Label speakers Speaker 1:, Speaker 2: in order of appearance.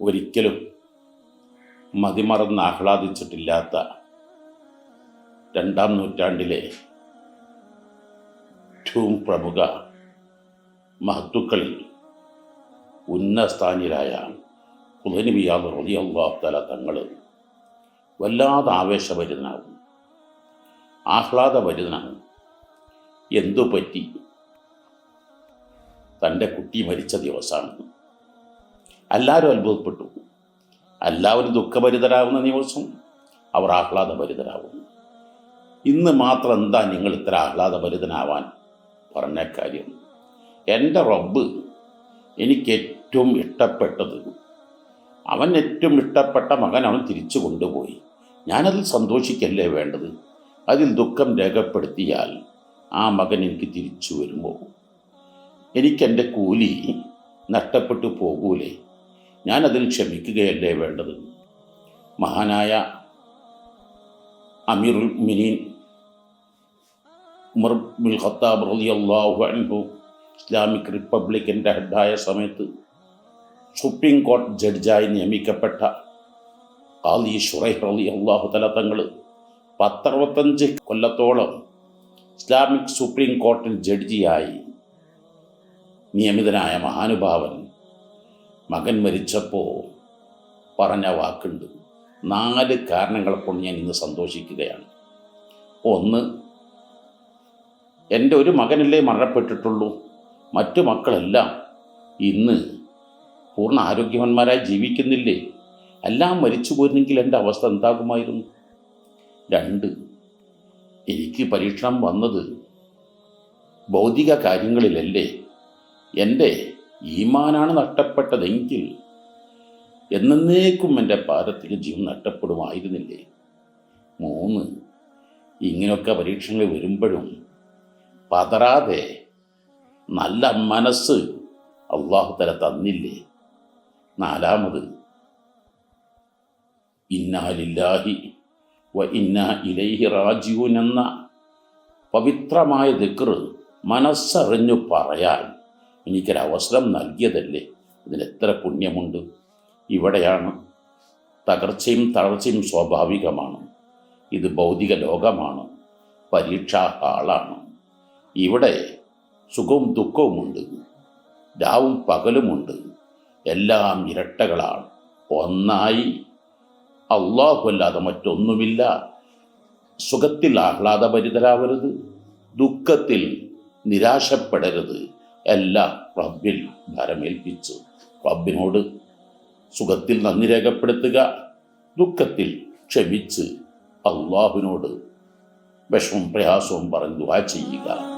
Speaker 1: ഒരിക്കലും മതിമറന്ന് ആഹ്ലാദിച്ചിട്ടില്ലാത്ത രണ്ടാം നൂറ്റാണ്ടിലെ ഏറ്റവും പ്രമുഖ മഹത്തുക്കളിൽ ഉന്നസ്ഥാനിരായ കുലനിബിയാദ് റളിയല്ലാഹുതല തങ്ങൾ വല്ലാതെ ആവേശഭരിതനാകും ആഹ്ലാദഭരിതനാകും എന്തു പറ്റി തന്റെ കുട്ടി മരിച്ച ദിവസമാണ്. എല്ലാവരും അത്ഭുതപ്പെട്ടു. എല്ലാവരും ദുഃഖഭരിതരാകുന്ന ദിവസം അവർ ആഹ്ലാദഭരിതരാകുന്നു. ഇന്ന് മാത്രം എന്താ നിങ്ങൾ ഇത്ര ആഹ്ലാദഭരിതനാവാൻ പറഞ്ഞ കാര്യം? എന്റെ റബ്ബ് എനിക്ക് ഏറ്റവും ഇഷ്ടപ്പെട്ടത് അവൻ ഏറ്റവും ഇഷ്ടപ്പെട്ട മകൻ അവൻ തിരിച്ചു കൊണ്ടുപോയി. ഞാനതിൽ സന്തോഷിക്കല്ലേ വേണ്ടത്? അതിൽ ദുഃഖം രേഖപ്പെടുത്തിയാൽ ആ മകൻ എനിക്ക് തിരിച്ചു വരുമ്പോൾ എനിക്കെന്റെ കൂലി നഷ്ടപ്പെട്ടു പോകൂലേ? ഞാനതിൽ ക്ഷമിക്കുകയല്ലേ വേണ്ടത്? മഹാനായ Ameerul Mineen Umar bin Khattab അള്ളാഹു അൻഹു ഇസ്ലാമിക് റിപ്പബ്ലിക്കിന്റെ ഹെഡായ സമയത്ത് സുപ്രീം കോർട്ട് ജഡ്ജായി നിയമിക്കപ്പെട്ട ആലി ഷുറൈഹ് റലി അള്ളാഹു തല തങ്ങൾ പത്തറുപത്തഞ്ച് കൊല്ലത്തോളം ഇസ്ലാമിക് സുപ്രീം കോർട്ടിൽ ജഡ്ജിയായി നിയമിതനായ മഹാനുഭാവൻ മകൻ മരിച്ചപ്പോൾ പറഞ്ഞ വാക്കുണ്ട്. നാല് കാരണങ്ങളെ കൊണ്ട് ഞാൻ ഇന്ന് സന്തോഷിക്കുകയാണ്. ഒന്ന് എന്റെ ഒരു മകനല്ലേ മരണപ്പെട്ടിട്ടുള്ളൂ. മറ്റു മക്കളെല്ലാം ഇന്ന് പൂർണ ആരോഗ്യവാന്മാരായി ജീവിക്കുന്നില്ലേ? എല്ലാം മരിച്ചു പോയിരുന്നെങ്കിൽ എന്റെ അവസ്ഥ എന്താകുമായിരുന്നു? രണ്ട് എനിക്ക് പരീക്ഷണം വന്നത് ഭൗതിക കാര്യങ്ങളിലല്ലേ? എന്റെ ഈമാനാണ് നഷ്ടപ്പെട്ടതെങ്കിൽ എന്നേക്കും എന്റെ പാരത്തിലെ ജീവൻ നഷ്ടപ്പെടുമായിരുന്നില്ലേ? മൂന്ന് ഇങ്ങനെയൊക്കെ പരീക്ഷണങ്ങൾ വരുമ്പോഴും പതറാതെ നല്ല മനസ്സ് അള്ളാഹു തല തന്നില്ലേ? നാലാമത് ഇന്നാലില്ലാഹി വ ഇന്ന ഇലൈഹി റാജീവൻ എന്ന പവിത്രമായ ദിക്ർ മനസ്സറിഞ്ഞു പറയാൻ എനിക്കൊരവസരം നൽകിയതല്ലേ? ഇതിനെത്ര പുണ്യമുണ്ട്. ഇവിടെയാണ് തകർച്ചയും തളർച്ചയും സ്വാഭാവികമാണ്. ഇത് ഭൗതിക ലോകമാണ്. പരീക്ഷാ ഹാളാണ്. ഇവിടെ സുഖവും ദുഃഖവുമുണ്ട്. രാവും പകലുമുണ്ട്. എല്ലാം ഇരട്ടകളാണ്. ഒന്നായി അള്ളാഹുവല്ലാതെ മറ്റൊന്നുമില്ല. സുഖത്തിൽ ആഹ്ലാദപരിതരാവരുത് ദുഃഖത്തിൽ നിരാശപ്പെടരുത്. എല്ലാം റബ്ബിൽ ഭരമേൽപ്പിച്ചു. റബ്ബിനോട് സുഖത്തിൽ നന്ദി രേഖപ്പെടുത്തുക ദുഃഖത്തിൽ ക്ഷമിച്ച് അള്ളാഹുവിനോട് വിഷമം പ്രയാസവും പറഞ്ഞ് ദുആ ചെയ്യുക.